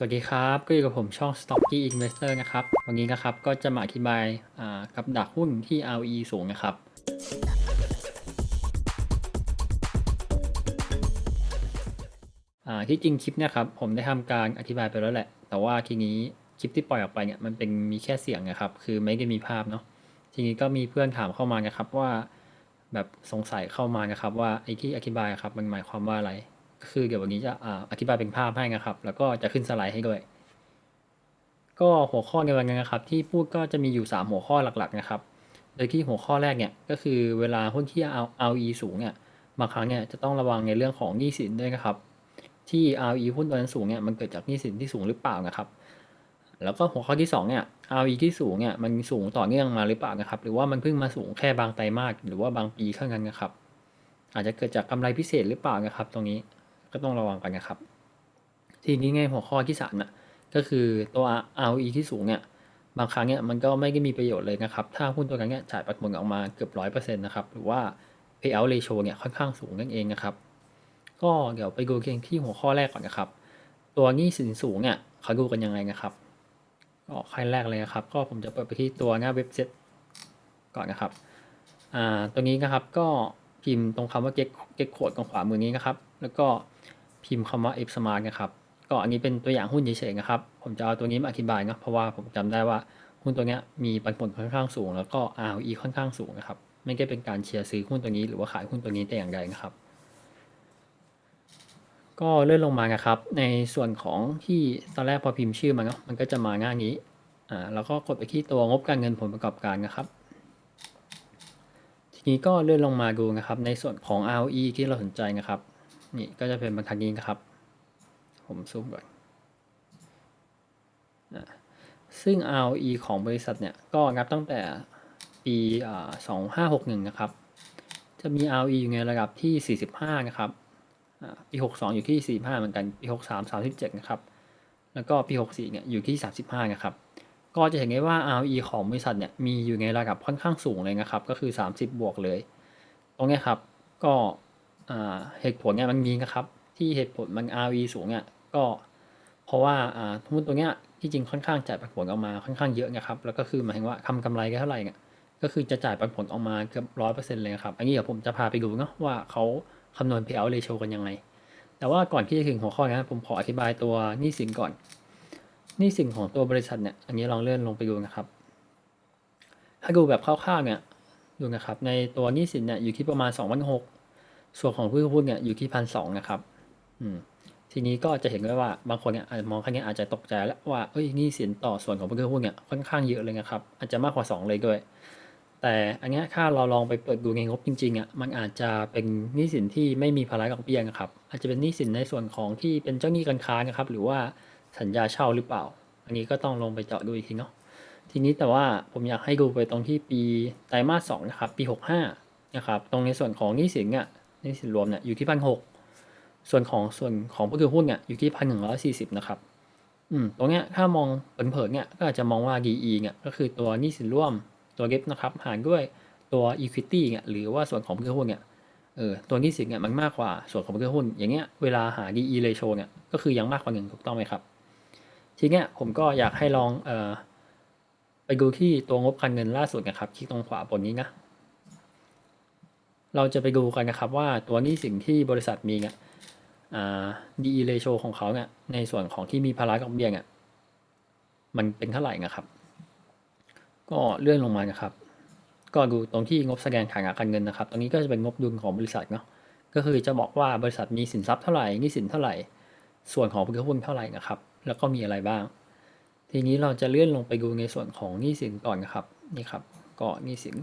สวัสดีครับ ก็อยู่กับผมช่อง Stocky Investor นะครับ วันนี้นะครับก็จะมาอธิบายอ่ากับดักหุ้นที่ ROE สูงนะครับอ่าที่จริงคลิปเนี่ยครับผมได้ทำการอธิบายไปแล้วแหละ แต่ว่าทีนี้คลิปที่ปล่อยออกไปเนี่ยมันเป็นมีแค่เสียงนะครับ คือไม่ได้มีภาพเนาะ ทีนี้ก็มีเพื่อนถามเข้ามานะครับว่าแบบสงสัยเข้ามานะครับว่าไอ้ที่อธิบายครับมันหมายความว่าอะไร คือเดี๋ยววันนี้จะอ่าอธิบายเป็นภาพให้นะครับ แล้วก็จะขึ้นสไลด์ให้ด้วย ก็หัวข้อในวันนี้นะครับ ที่พูดก็จะมีอยู่ 3 หัวข้อหลักๆนะครับ โดยที่หัวข้อแรกเนี่ยก็คือเวลาหุ้นที่เอา ROE สูงเนี่ยบางครั้งเนี่ยจะต้องระวังในเรื่องของหนี้สินด้วยนะครับ ที่ ROE หุ้นตัวนั้นสูงเนี่ยมันเกิดจากหนี้สินที่สูงหรือเปล่านะครับ แล้วก็หัวข้อที่2เนี่ย ROE ที่สูงเนี่ยมันสูงต่อเนื่องมาหรือเปล่านะครับ หรือว่ามันเพิ่งมาสูงแค่บางไตรมาสหรือว่าบางปีเท่านั้นนะครับ อาจจะเกิดจากกำไรพิเศษหรือเปล่านะครับ ตรงนี้ ก็ต้องระวังกันนะครับ ทีนี้ไงหัวข้อที่สามน่ะก็คือตัว ROE ที่สูงเนี่ยบางครั้งเนี่ยมันก็ไม่ได้มีประโยชน์เลยนะครับ ถ้าหุ้นตัวนั้นเนี่ยจ่ายปันผลออกมาเกือบร้อยเปอร์เซ็นต์นะครับ หรือว่า payout ratio เนี่ยค่อนข้างสูงนั่นเองนะครับ ก็เดี๋ยวไปดูกันที่หัวข้อแรกก่อนนะครับ ตัวหนี้สินสูงเนี่ยเขาดูกันยังไงนะครับก็ขั้นแรกเลยนะครับ ก็ผมจะเปิดไปที่ตัวหน้าเว็บเซ็ตก่อนนะครับอ่าตัวนี้นะครับก็พิมพ์ตรงคำว่า get get code ตรงขวามือนี้นะครับ แล้วก็ พิมพ์คำว่า f smart นะครับ ก็อันนี้เป็นตัวอย่างหุ้นเฉยๆนะครับ ผมจะเอาตัวนี้มาอธิบายนะเพราะว่าผมจำได้ว่าหุ้นตัวนี้มีปันผลค่อนข้างสูง แล้วก็ ROE ค่อนข้างสูงนะครับ ไม่ได้เป็นการเชียร์ซื้อหุ้นตัวนี้หรือว่าขายหุ้นตัวนี้แต่อย่างใดนะครับ ก็เลื่อนลงมานะครับ ในส่วนของที่ตอนแรกพอพิมพ์ชื่อมาเนาะมันก็จะมาหน้านี้อ่าแล้วก็กดไปที่ตัวงบการเงินผลประกอบการนะครับทีนี้ก็เลื่อนลงมาดูนะครับ ในส่วนของ ROE ที่เราสนใจนะครับ นี่ก็จะเป็นบรรทัดนี้นะครับ ผมซูมก่อนซึ่ง ROE ของบริษัทเนี่ย ก็นับตั้งแต่ปีอ่า2561 นะครับ จะมี ROE อยู่ในระดับที่ 45 นะครับอ่าปี 62 อยู่ที่ 45 เหมือนกัน ปี 63 37 นะครับ แล้วก็ปี 64 เนี่ย อยู่ที่ 35 นะครับ ก็จะเห็นได้ว่า ROE ของบริษัทเนี่ย มีอยู่ในระดับค่อนข้างสูงเลยนะครับ ก็คือ 30 บวกเลย ตรงนี้ครับ ก็ อ่าเหตุผลเนี่ยมันมีนะครับ ที่เหตุผลมัน ROE สูงเนี่ยก็เพราะว่าอ่าหุ้นตัวเนี้ยที่จริงค่อนข้างจ่ายปันผลออกมาค่อนข้างเยอะนะครับ แล้วก็คือหมายถึงว่าทำกำไรกันเท่าไหร่เนี่ยก็คือจะจ่ายปันผลออกมาเกือบร้อยเปอร์เซ็นต์เลยครับ อันนี้เดี๋ยวผมจะพาไปดูเนาะว่าเขาคำนวณ payout ratio กันยังไง แต่ว่าก่อนที่จะถึงหัวข้อนี้ผมขออธิบายตัวหนี้สินก่อนหนี้สินของตัวบริษัทเนี่ย อันนี้ลองเลื่อนลงไปดูนะครับ ถ้าดูแบบคร่าวๆเนี่ย ดูนะครับ ในตัวหนี้สินเนี่ยอยู่ที่ประมาณ2 0 0 ส่วนของผู้ถือหุ้นเนี่ยอยู่ที่พันสองนะครับ อืม ทีนี้ก็จะเห็นได้ว่าบางคนเนี่ยอาจจะมองค่นี้อาจจะตกใจแล้วว่าเอ้ยนี้สินต่อส่วนของผู้ถือหุ้นเนี่ยค่อนข้างเยอะเลยนะครับ อาจจะมากกว่า 2 เลยด้วย แต่อันเนี้ยถ้าเราลองไปเปิดดูในงบจริงๆอะมันอาจจะเป็นหนี้สินที่ไม่มีภาระดอกเบี้ยนะครับ อาจจะเป็นหนี้สินในส่วนของที่เป็นเจ้าหนี้การค้านะครับ หรือว่าสัญญาเช่าหรือเปล่า อันนี้ก็ต้องลงไปเจาะดูอีกทีเนาะทีนี้แต่ว่าผมอยากให้ดูไปตรงที่ปีไตรมาสสองนะครับ ปี 65 นะครับ ตรงในส่วนของหนี้สินเนี่ย นี้สินรวมเนี่ยอยู่ที่พันหกส่วนของส่วนของผู้ถือหุ้นเนี่ยอยู่ที่พันหนึ่งร้อยสี่สิบนะครับอืมตรงเนี้ยถ้ามองเผินๆเนี่ยก็อาจจะมองว่า DE เนี่ยก็คือตัวนี้สินร่วมตัวเก็บนะครับหารด้วยตัว equity เนี่ยหรือว่าส่วนของผู้ถือหุ้นเนี่ยเออตัวนี้สินเนี่ยมันมากกว่าส่วนของผู้ถือหุ้น อย่างเงี้ยเวลาหา DE ratio เนี่ยก็คือยังมากกว่าหนึ่งถูกต้องไหมครับ ทีเนี้ยผมก็อยากให้ลองเอ่อไปดูที่ตัวงบการเงินล่าสุดนะครับ คลิกตรงขวาบนนี้นะ เราจะไปดูกันนะครับว่าตัวหนี้สินที่บริษัทมีเนี่ยอ่า DE ratio ของเขาเนี่ยในส่วนของที่มีภาระดอกเบี้ยเนี่ยมันเป็นเท่าไหร่นะครับ ก็เลื่อนลงมานะครับ ก็ดูตรงที่งบแสดงฐานะการเงินนะครับ ตรงนี้ก็จะเป็นงบดุลของบริษัทเนาะก็คือจะบอกว่าบริษัทมีสินทรัพย์เท่าไหร่นี้สินเท่าไหร่ ส่วนของผู้ถือหุ้นเท่าไหร่นะครับ แล้วก็มีอะไรบ้าง ทีนี้เราจะเลื่อนลงไปดูในส่วนของหนี้สินก่อนนะครับนี่ครับก็หนี้สิน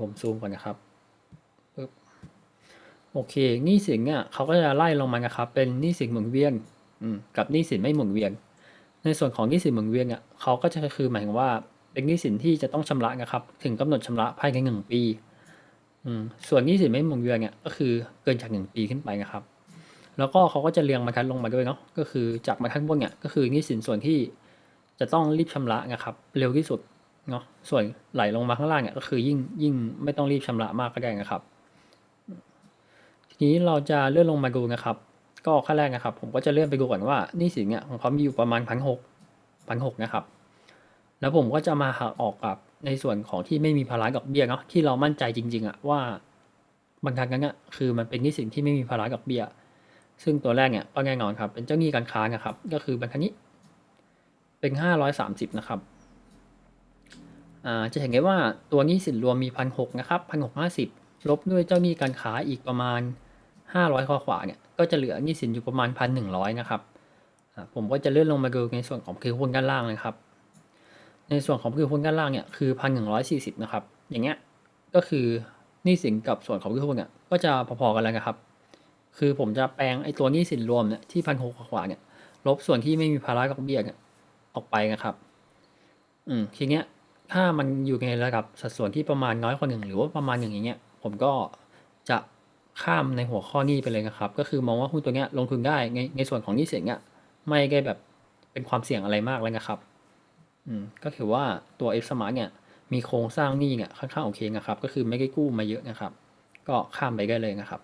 ผมซูมก่อนนะครับ โอเคหนี้สินเนี่ยเขาก็จะไล่ลงมานะครับ เป็นหนี้สินหมุนเวียนกับหนี้สินไม่หมุนเวียน ในส่วนของหนี้สินหมุนเวียนเนี่ยเขาก็จะคือหมายถึงว่าเป็นหนี้สินที่จะต้องชำระนะครับ ถึงกำหนดชำระภายในหนึ่งปีส่วนหนี้สินไม่หมุนเวียนเนี่ยก็คือเกินจากหนึ่งปีขึ้นไปนะครับ แล้วก็เขาก็จะเรียงบรรทัดลงมาด้วยเนาะก็คือจากบรรทัดบนเนี่ยก็คือหนี้สินส่วนที่จะต้องรีบชำระนะครับ เร็วที่สุดเนาะส่วนไหลลงมาข้างล่างเนี่ยก็คือยิ่งยิ่งไม่ต้องรีบชำระมากก็ได้นะครับ ทีนี้เราจะเลื่อนลงมาดูนะครับ ก็ขั้นแรกนะครับ ผมก็จะเลื่อนไปดูก่อนว่านี่สินเนี่ยของเขามีอยู่ประมาณพันหกพันหกนะครับ แล้วผมก็จะมาหักออกกับในส่วนของที่ไม่มีภาระดอกเบี้ยเนาะที่เรามั่นใจจริง ๆอะว่าบางครั้งนั้นอะคือมันเป็นหนี้สินที่ไม่มีภาระดอกเบี้ย ซึ่งตัวแรกเนี่ยก็แน่นอนครับ เป็นเจ้าหนี้การค้านะครับ ก็คือบรรทัดนี้ เป็นห้าร้อยสามสิบนะครับจะเห็นได้ว่าตัวหนี้สินรวมมีพันหกนะครับพันหกห้าสิบลบด้วยเจ้าหนี้การค้าอีกประมาณ ห้าร้อยขวาเนี่ยก็จะเหลือหนี้สินอยู่ประมาณพันหนึ่งร้อยนะครับ ผมก็จะเลื่อนลงมาดูในส่วนของคือหุ้นด้านล่างเลยครับ ในส่วนของคือหุ้นด้านล่างเนี่ยคือพันหนึ่งร้อยสี่สิบนะครับ อย่างเงี้ยก็คือหนี้สินกับส่วนของคือหุ้นเนี่ยก็จะพอๆกันแล้วนะครับ คือผมจะแปลงไอ้ตัวหนี้สินรวมเนี่ยที่พันหกกว่าเนี่ยลบส่วนที่ไม่มีภาระดอกเบี้ยเนี่ยออกไปนะครับ อืมทีเนี้ยถ้ามันอยู่ในระดับสัดส่วนที่ประมาณน้อยกว่าหนึ่งหรือว่าประมาณหนึ่งอย่างเงี้ย ผมก็จะ ข้ามในหัวข้อนี้ไปเลยนะครับ ก็คือมองว่าหุ้นตัวเนี้ยลงทุนได้ในในส่วนของหนี้สินเนี่ยไม่ได้แบบเป็นความเสี่ยงอะไรมากเลยนะครับอืมก็ถือว่าตัว F Smart เนี่ยมีโครงสร้างหนี้เนี่ยค่อนข้างโอเคนะครับ ก็คือไม่ได้กู้มาเยอะนะครับ ก็ข้ามไปได้เลยนะครับ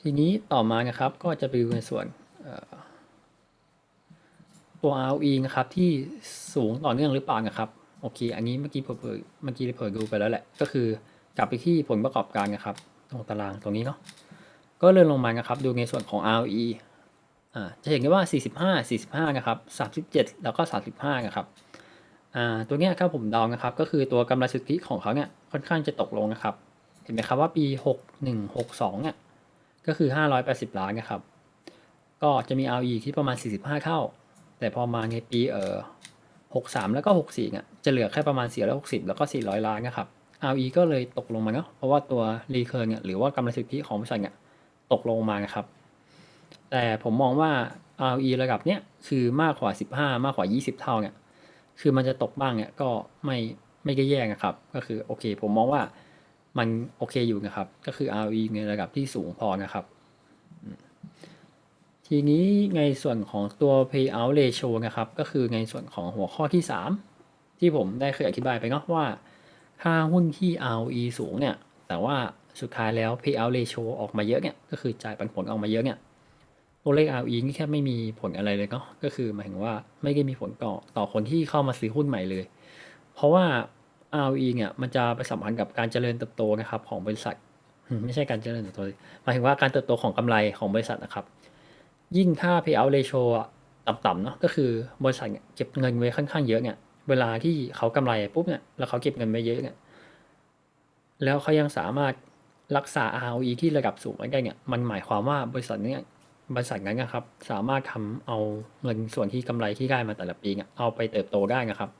ทีนี้ต่อมานะครับก็จะไปดูในส่วนเอ่อตัว ROE นะครับที่สูงต่อเนื่องหรือเปล่านะครับโอเค อันนี้เมื่อกี้เผยเมื่อกี้เผยดูไปแล้วแหละก็คือ กลับไปที่ผลประกอบการนะครับ ตรงตารางตรงนี้เนาะก็เลื่อนลงมานะครับ ดูในส่วนของ ROE อ่าจะเห็นได้ว่า 45 45 นะครับ 37 แล้วก็ 35 นะครับอ่าตัวเนี้ยถ้าผมเดานะครับ ก็คือตัวกำไรสุทธิของเขาเนี่ยค่อนข้างจะตกลงนะครับ เห็นไหมครับว่าปี 61 62 เนี่ยก็คือ 580 ล้านนะครับ ก็จะมี ROE ที่ประมาณ 45 เท่า แต่พอมาในปีเอ่อ63 แล้วก็ 64เนี่ยจะเหลือแค่ประมาณ460 แล้วก็ 400 ล้านนะครับ ROE ก็เลยตกลงมาเนาะเพราะว่าตัวรีเคิร์เนี่ยหรือว่ากำไรสุทธิของบริษัทเนี่ยตกลงมานะครับ แต่ผมมองว่า ROE ระดับเนี้ยคือมากกว่า 15 มากกว่า 20 เท่าเนี่ยคือมันจะตกบ้างเนี่ยก็ไม่ไม่ได้แย่นะครับ ก็คือโอเค ผมมองว่ามันโอเคอยู่นะครับ ก็คือ ROE ในระดับที่สูงพอนะครับ ทีนี้ในส่วนของตัว payout ratio นะครับ ก็คือในส่วนของหัวข้อที่ 3 ที่ผมได้เคยอธิบายไปเนาะว่า ถ้าหุ้นที่ ROE สูงเนี่ย แต่ว่าสุดท้ายแล้ว payout ratio ออกมาเยอะเนี่ย ก็คือจ่ายปันผลออกมาเยอะเนี่ย ตัวเลข ROE นี่แค่ไม่มีผลอะไรเลยเนาะ ก็คือหมายถึงว่าไม่ได้มีผลต่อต่อคนที่เข้ามาซื้อหุ้นใหม่เลย เพราะว่า ROE เนี่ยมันจะไปสัมพันธ์กับการเจริญเติบโตนะครับของบริษัท ไม่ใช่การเจริญเติบโต หมายถึงว่าการเติบโตของกำไรของบริษัทนะครับ ยิ่งถ้า payout ratio ต่ำๆเนาะ ก็คือบริษัทเก็บเงินไว้ค่อนข้างเยอะเนี่ย เวลาที่เขากำไรปุ๊บเนี่ยแล้วเขาเก็บเงินไว้เยอะเนี่ยแล้วเขายังสามารถรักษา ROE ที่ระดับสูงไว้ได้เนี่ยมันหมายความว่าบริษัทเนี่ยบริษัทนั้นนะครับสามารถทำเอาเงินส่วนที่กำไรที่ได้มาแต่ละปีเนี่ยเอาไปเติบโตได้นะครับ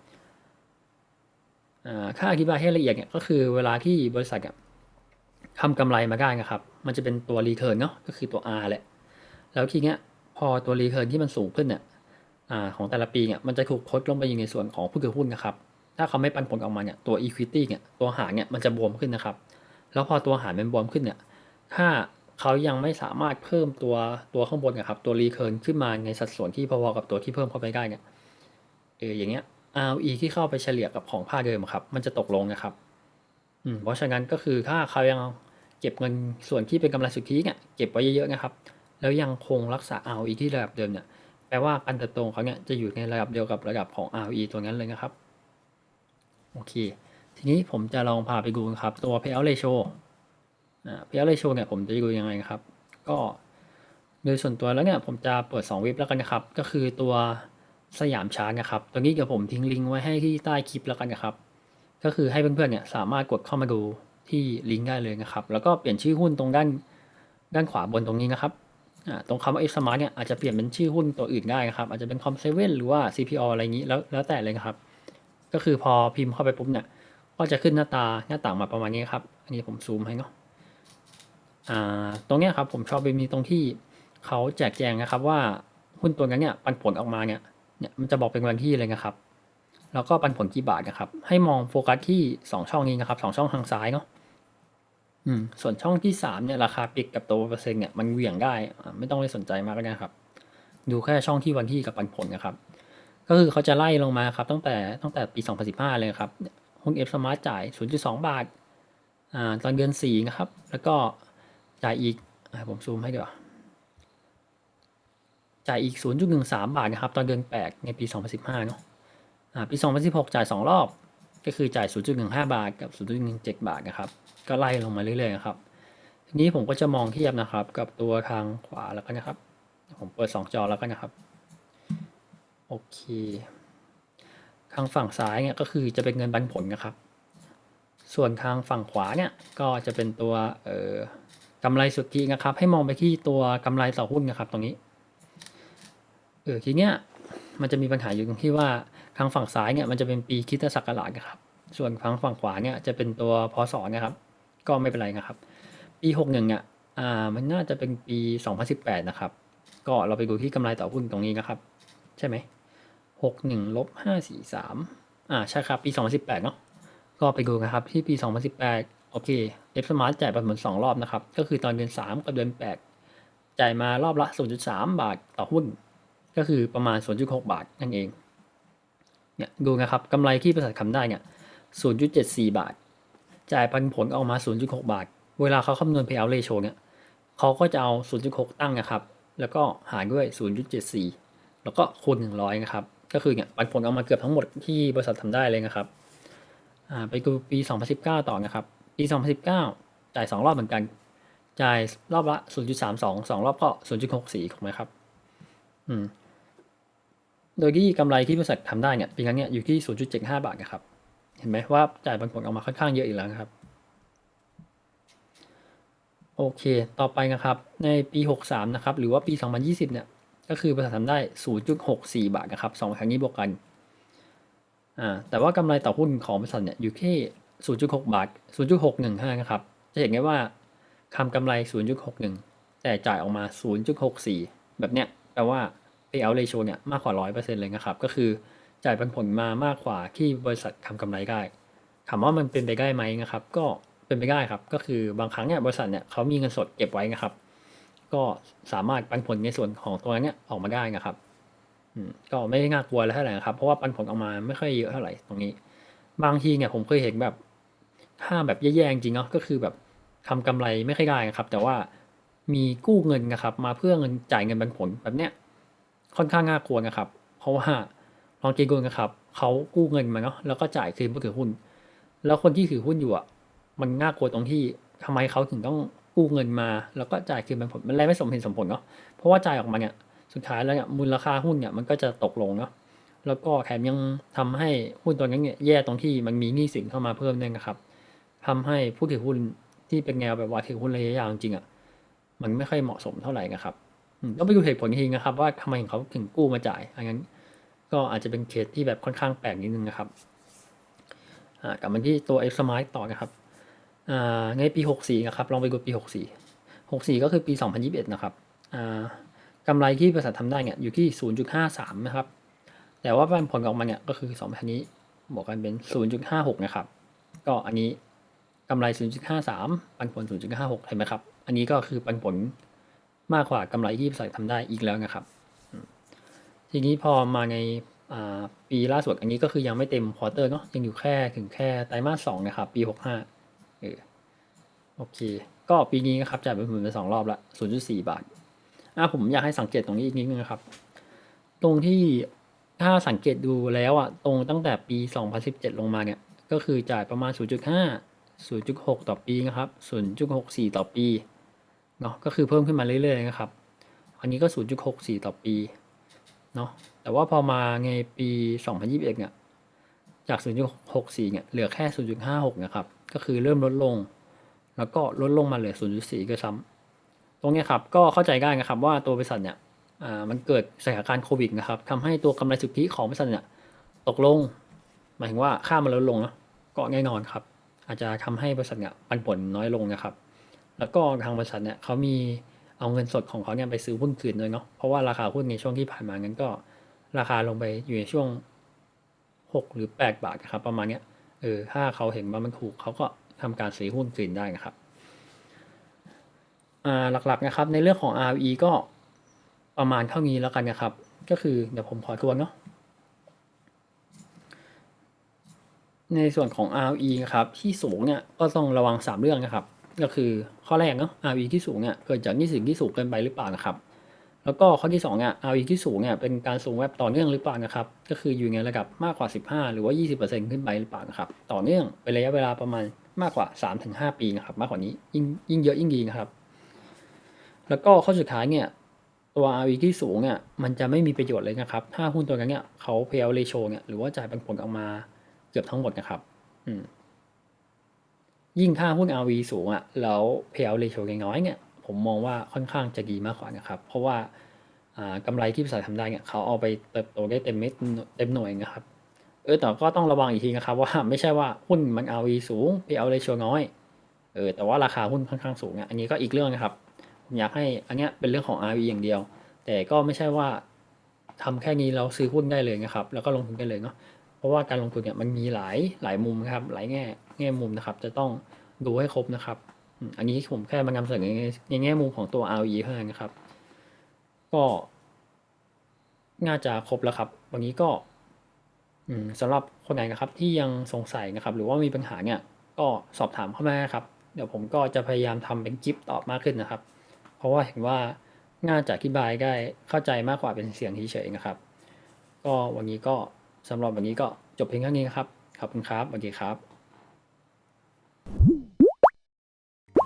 อ่าถ้าอธิบายให้ละเอียดเนี่ยก็คือเวลาที่บริษัทเนี่ยทำกำไรมาได้นะครับ มันจะเป็นตัวรีเทิร์นเนาะก็คือตัว R แหละ แล้วทีเนี้ยพอตัวรีเทิร์นที่มันสูงขึ้นเนี่ย ของแต่ละปีเนี่ยมันจะถูกคดลงไปอยู่ในส่วนของผู้ถือหุ้นนะครับถ้าเขาไม่ปันผลออกมาเนี่ยตัว equity เนี่ยตัวหารเนี่ยมันจะบวมขึ้นนะครับแล้วพอตัวหารมันบวมขึ้นเนี่ยถ้าเขายังไม่สามารถเพิ่มตัวตัวข้างบนนะครับตัวรีเทิร์นขึ้นมาในสัดส่วนที่พอๆกับตัวที่เพิ่มเข้าไปได้เนี่ยเอออย่างเงี้ย ROE ที่เข้าไปเฉลี่ยกับของภาคเดิมครับ มันจะตกลงนะครับอืมเพราะฉะนั้นก็คือถ้าเขายังเก็บเงินส่วนที่เป็นกำไรสุทธิเนี่ยเก็บไว้เยอะๆนะครับ แล้วยังคงรักษา ROE ที่ระดับเดิมเนี่ย แปลว่าการเติบโตของเขาเนี่ยจะอยู่ในระดับเดียวกับระดับของ ROE ตัวนั้นเลยนะครับ โอเค ทีนี้ผมจะลองพาไปดูนะครับ ตัว payout ratio อ่า payout ratio เนี่ยผมจะดูยังไงครับ ก็โดยส่วนตัวแล้วเนี่ยผมจะเปิด 2 เว็บแล้วกันนะครับ ก็คือตัวสยามชาร์ตนะครับ ตัวนี้เดี๋ยวผมทิ้งลิงก์ไว้ให้ที่ใต้คลิปแล้วกันนะครับ ก็คือให้เพื่อนๆเนี่ยสามารถกดเข้ามาดูที่ลิงก์ได้เลยนะครับ แล้วก็เปลี่ยนชื่อหุ้นตรงด้านด้านขวาบนตรงนี้นะครับ อ่าตรงคำว่า F Smart เนี่ยอาจจะเปลี่ยนเป็นชื่อหุ้นตัวอื่นได้นะครับ อาจจะเป็น Com 7หรือว่า CPO อะไรอย่างนี้แล้วแล้วแต่เลยครับ ก็คือพอพิมพ์เข้าไปปุ๊บเนี่ยก็จะขึ้นหน้าตาหน้าต่างมาประมาณนี้ครับ อันนี้ผมซูมให้เนาะอ่าตรงเนี้ยครับผมชอบไปมีตรงที่เขาแจกแจงนะครับว่าหุ้นตัวนั้นเนี่ยปันผลออกมาเนี่ยเนี่ยมันจะบอกเป็นวันที่เลยนะครับ แล้วก็ปันผลกี่บาทนะครับ ให้มองโฟกัสที่ 2 ช่องนี้นะครับสองช่องทางซ้ายเนาะ อืม ส่วนช่องที่3เนี่ยราคาปิกกับตัวเปอร์เซ็นต์เนี่ยมันเหวี่ยงได้อ่าไม่ต้องไปสนใจมากก็ได้ครับ ดูแค่ช่องที่วันที่กับปันผลนะครับ ก็คือเขาจะไล่ลงมาครับตั้งแต่ตั้งแต่ปี 2015 เลยครับหุ้น F Smart จ่าย 0.2 บาทอ่าตอนเดือน4นะครับ แล้วก็จ่ายอีกอผมซูมให้ดีกว่าจ่ายอีก 0.13 บาทนะครับ ตอนเดือน 8 ในปี 2015 เนาะอ่าปี 2016 จ่าย 2 รอบ ก็คือจ่าย 0.15 บาทกับ 0.17 บาทนะครับ ก็ไล่ลงมาเรื่อยๆนะครับ ทีนี้ผมก็จะมองเทียบนะครับ กับตัวทางขวาแล้วกันนะครับ ผมเปิด 2 จอแล้วกันนะครับ โอเค ทางฝั่งซ้ายเนี่ยก็คือจะเป็นเงินปันผลนะครับ ส่วนทางฝั่งขวาเนี่ยก็จะเป็นตัวเอ่อกำไรสุทธินะครับ ให้มองไปที่ตัวกำไรต่อหุ้นนะครับ ตรงนี้ เออทีเนี้ยมันจะมีปัญหาอยู่ตรงที่ว่า ทางฝั่งซ้ายเนี่ยมันจะเป็นปีคริดศักราชนะครับ ส่วนทางฝั่งขวาเนี่ยจะเป็นตัวพศนะครับ ก็ไม่เป็นไรนะครับ ปีหกหนึ่งเนี่ยอ่ามันน่าจะเป็นปี2018นะครับ ก็เราไปดูที่กำไรต่อหุ้นตรงนี้นะครับ ใช่ไหมหกหนึ่งลบห้าสี่สามอ่าใช่ครับปี2018เนาะก็ไปดูนะครับที่ปี2018โอเค F Smart จ่ายปันผล2รอบนะครับ ก็คือตอนเดือน3กับเดือน8จ่ายมารอบละ 0.3 บาทต่อหุ้น ก็คือประมาณ 0.6 บาทนั่นเอง เนี่ยดูนะครับกำไรที่บริษัททำได้เนี่ย 0.74 บาท จ่ายปันผลออกมา 0.6 บาท เวลาเขาคำนวณ payout ratio เนี่ยเขาก็จะเอา 0.6 ตั้งนะครับ แล้วก็หารด้วย 0.74 แล้วก็คูณ 100 นะครับ ก็คือเนี่ยปันผลออกมาเกือบทั้งหมดที่บริษัททำได้เลยนะครับอ่าไปดูปี 2019 ต่อนะครับ ปี 2019 จ่าย 2 รอบเหมือนกัน จ่ายรอบละ 0.32 2 รอบก็ 0.64ถูกไหมครับ อืม โดยที่กำไรที่บริษัททำได้เนี่ยปีนั้นเนี่ยอยู่ที่ 0.75 บาทนะครับ เห็นไหมว่าจ่ายปันผลออกมาค่อนข้างเยอะอีกแล้วนะครับ โอเค ต่อไปนะครับ ในปี 63 นะครับ หรือว่าปี 2020 เนี่ย ก็คือบริษัททำได้ 0.64 บาทนะครับสองครั้งนี้บวกกัน อ่า แต่ว่ากำไรต่อหุ้นของบริษัทเนี่ยอยู่ที่0.6 บาท 0.615 นะครับ จะเห็นได้ว่าทำกำไร 0.61 แต่จ่ายออกมา 0.64 แบบเนี้ยแปลว่า payout ratio เนี่ยมากกว่า 100%เลยนะครับ ก็คือจ่ายปันผลมามากกว่าที่บริษัททำกำไรได้ ถามว่ามันเป็นไปได้ไหมนะครับ ก็เป็นไปได้ครับ ก็คือบางครั้งเนี่ยบริษัทเนี่ยเขามีเงินสดเก็บไว้นะครับ ก็สามารถปันผลในส่วนของตัวนั้นเนี่ยออกมาได้นะครับก็ไม่ได้น่ากลัวแล้วเท่าไหร่นะครับ เพราะว่าปันผลออกมาไม่ค่อยเยอะเท่าไหร่ตรงนี้ บางทีเนี่ยผมเคยเห็นแบบถ้าแบบแย่ๆจริงเนาะก็คือแบบทำกำไรไม่ค่อยได้นะครับ แต่ว่ามีกู้เงินนะครับ มาเพื่อเงินจ่ายเงินปันผลแบบเนี้ย ค่อนข้างน่ากลัวนะครับ เพราะว่าลองคิดดูนะครับเขากู้เงินมาเนาะแล้วก็จ่ายคืนผู้ถือหุ้น แล้วคนที่ถือหุ้นอยู่อะมันน่ากลัวตรงที่ทำไมเขาถึงต้องกู้เงินมา แล้วก็จ่ายคืนเปันผลมันอะไรไม่สมเหตุสมผลเนาะเพราะว่าจ่ายออกมาเนี่ยสุดท้ายแล้วเนี่ยมูลค่าหุ้นเนี่ยมันก็จะตกลงเนาะแล้วก็แถมยังทำให้หุ้นตัวนั้นเนี่ยแย่ตรงที่มันมีหนี้สินเข้ามาเพิ่มด้วยนะครับทำให้ผู้ถือหุ้นที่เป็นแนวแบบว่าถือหุ้นระยะยาวจริงอะมันไม่ค่อยเหมาะสมเท่าไหร่นะครับ ต้องไปดูเหตุผลจริงๆนะครับว่าทำไมเขาถึงกู้มาจ่ายอันนั้นก็อาจจะเป็นเคสที่แบบค่อนข้างแปลกนิดนึงนะครับกลับมาที่ตัว X Smart ต่อนะครับในปี 64 นะครับ ลองไปดูปี 64 64 ก็คือปี 2021 นะครับกำไรที่บริษัททำได้เนี่ยอยู่ที่ 0.53 นะครับ แต่ว่าปันผลออกมาเนี่ยก็คือ2พันนี้บวกกันเป็น 0.56 นะครับ ก็อันนี้กำไร 0.53 ปันผล 0.56 เห็นไหมครับ อันนี้ก็คือปันผล มากกว่ากำไรที่บริษัททำได้อีกแล้วนะครับทีนี้พอมาในปีล่าสุดอันนี้ก็คือยังไม่เต็มควอเตอร์เนาะยังอยู่แค่ถึงแค่ไตรมาสสองนะครับ ปี65เออโอเค ก็ปีนี้นะครับจ่ายเป็นผลไปสองรอบละ0.4บาทอะผมอยากให้สังเกตตรงนี้อีกนิดนึงนะครับ ตรงที่ถ้าสังเกตดูแล้วอะตรงตั้งแต่ปี2017ลงมาเนี่ย ก็คือจ่ายประมาณ0.5 0.6ต่อปีนะครับ0.64ต่อปี เนาะก็คือเพิ่มขึ้นมาเรื่อยๆนะครับ อันนี้ก็ 0.64 ต่อปีเนาะแต่ว่าพอมาในปี 2021 เนี่ยจาก 0.64 เนี่ยเหลือแค่ 0.56 นะครับ ก็คือเริ่มลดลง แล้วก็ลดลงมาเหลือ 0.4 ก็ซ้ำตรงนี้ครับก็เข้าใจได้นะครับว่าตัวบริษัทเนี่ยอ่ามันเกิดสถานการณ์โควิดนะครับทำให้ตัวกำไรสุทธิของบริษัทเนี่ยตกลง หมายถึงว่าค่ามันลดลงเนอะก็แน่นอนครับ อาจจะทำให้บริษัทเนี่ยปันผลน้อยลงนะครับ แล้วก็ทางบริษัทเนี่ยเขามีเอาเงินสดของเขาเนี่ยไปซื้อหุ้นคืนด้วยเนาะเพราะว่าราคาหุ้นในช่วงที่ผ่านมางั้นก็ ราคาลงไปอยู่ในช่วง 6 หรือ 8 บาทนะครับ ประมาณเนี้ยเออถ้าเขาเห็นว่ามันถูกเขาก็ทำการซื้อหุ้นคืนได้นะครับอ่าหลักๆนะครับในเรื่องของ ROE ก็ประมาณเท่านี้แล้วกันนะครับ ก็คือเดี๋ยวผมขอทวนเนาะในส่วนของ ROE นะครับที่สูงเนี่ยก็ต้องระวัง 3 เรื่องนะครับ ก็คือข้อแรกเนาะ ROE ที่สูงเนี่ยเกิดจากหนี้สินที่สูงเกินไปหรือเปล่านะครับแล้วก็ข้อที่2เนี่ย ROE ที่สูงเนี่ยเป็นการสูงแบบต่อเนื่องหรือเปล่านะครับก็คืออยู่ในระดับมากกว่า 15 หรือว่า 20%ขึ้นไปหรือเปล่านะครับต่อเนื่องเป็นระยะเวลาประมาณมากกว่า 3-5 ปีนะครับมากกว่านี้ยิ่งยิ่งเยอะยิ่งดีนะครับ แล้วก็ข้อสุดท้ายเนี่ยตัว ROE ที่สูงเนี่ยมันจะไม่มีประโยชน์เลยนะครับ ถ้าหุ้นตัวนั้นเนี่ยเขา payout ratio เนี่ยหรือว่าจ่ายปันผลออกมาเกือบทั้งหมดนะครับอืม ยิ่งถ้าหุ้น RV สูงอะ่ะแล้ว payout ratio น้อยเนี่ยผมมองว่าค่อนข้างจะดีมากกว่านะครับ เพราะว่าอ่ากำไรที่บริษัททำได้เนี่ยเขาเอาไปเติบโตได้เต็มเม็ดเต็มหน่วยนะครับเออแต่ก็ต้องระวังอีกทีนะครับว่าไม่ใช่ว่าหุ้นมัน RV สูง payout ratio น้อยเออแต่ว่าราคาหุ้นค่อนข้างสูงเนี่ยอันนี้ก็อีกเรื่องนะครับผมอยากให้อันเนี้ยเป็นเรื่องของ RV อย่างเดียว แต่ก็ไม่ใช่ว่าทำแค่นี้แล้วซื้อหุ้นได้เลยนะครับ แล้วก็ลงทุนได้เลยเนาะเพราะว่าการลงทุนเนี่ยมันมีหลายหลายมุมนะครับหลายแง่ แง่มุมนะครับ จะต้องดูให้ครบนะครับ อันนี้ผมแค่มานำเสนอในแง่มุมของตัว ROE เท่านั้นนะครับ ก็ น่าจะครบแล้วครับ วันนี้ก็สำหรับคนไหนนะครับ ที่ยังสงสัยนะครับ หรือว่ามีปัญหาเนี่ย ก็สอบถามเข้ามาครับ เดี๋ยวผมก็จะพยายามทำเป็นคลิปตอบมากขึ้นนะครับ เพราะว่าเห็นว่าน่าจะอธิบายได้เข้าใจมากกว่าเป็นเสียงเฉยๆนะครับ ก็วันนี้ก็สำหรับวันนี้ก็จบเพียงเท่านี้ครับ ขอบคุณครับสวัสดีครับ